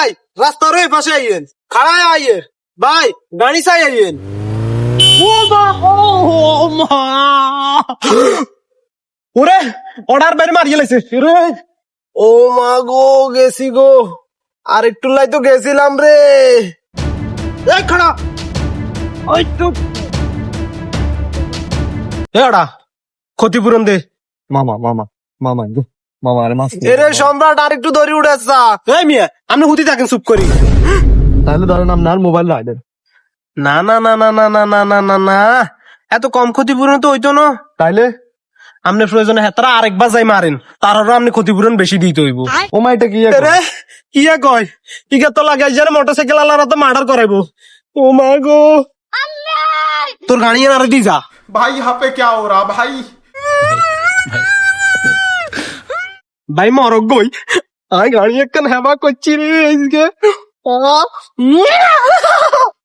ভাই রাস্তার ওই পাশে আইয়েন। খাড়ায় আইয়েন ভাই গাড়ি চাই আইয়েন। ওরে অর্ডার বাইরে মারিয়ে লাইছে। রে ও মা গো গেছি গো। আর একটু লাই তো গেছিলাম রে। এই খাড়া। ওই তো। ক্ষতিপূরণ দে। মামা মামা মামা বাবা মাছ এরে সম্রাট আর একটু দড়ি এই মিয়া আপনি হুতি থাকেন চুপ করি। তাহলে ধরেন আপনার মোবাইল না না না না না না না না না না না। এত কম ক্ষতিপূরণ তো হইতো না। তাইলে? আপনি প্রয়োজনে হ্যাঁ আরেকবার যাই মারেন তারও আপনি ক্ষতিপূরণ বেশি দিতে হইব। ও মা এটা কি রে কি কয়? ইগা তো লাগাই যারা মোটরসাইকেল আলারা তো মার্ডার করাইবো। ও মা গো। তোর গাড়ি আর দি যা। ভাই হাপে কে ও রা ভাই ভাই মরক গই আই গাড়ি একখান হেবা করছি রে আজকে